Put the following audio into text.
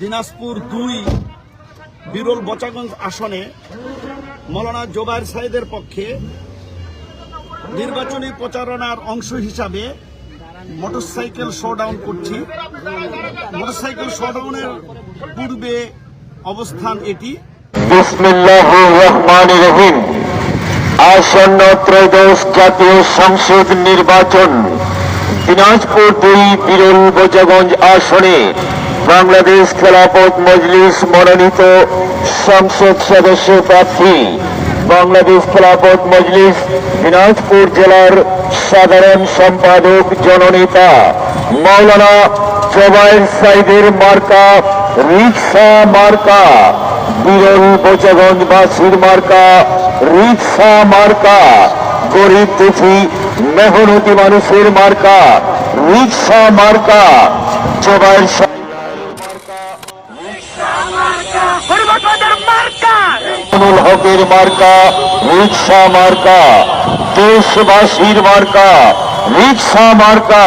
দিনাজপুর দুই বিরল বচাগঞ্জ আসনে মৌলানা জোবায়ের সাইদের পক্ষে নির্বাচনী প্রচারণার অংশ হিসাবে মোটরসাইকেল শোডাউন করছি। মোটরসাইকেল শোডাউনের পূর্বে অবস্থান এটি। আসন্ন ত্রয়োদশ জাতীয় সংসদ নির্বাচন। দিনাজপুর দুই বিরল বোজাগঞ্জ আসনে বাংলাদেশ খেলাপথ মজলিস মনোনীত সংসদ সদস্য প্রার্থী, বাংলাদেশ খেলাপথ মজলিস, দিনাজপুর জেলার সাধারণ সম্পাদক জননেতা মৌলানা জবাইর সাইদের মার্কা, রিক্সা মার্কা, বিরল বোচাগঞ্জ বাসির মার্কা, রিক্সা মার্কা, গরিব দুঃখী, মেহনতি মানুষের মার্কা, রিক্সা মার্কা জবাইর হকের মার্কা রিক্সা মার্কা দেশবাসীর মার্কা রিক্সা মার্কা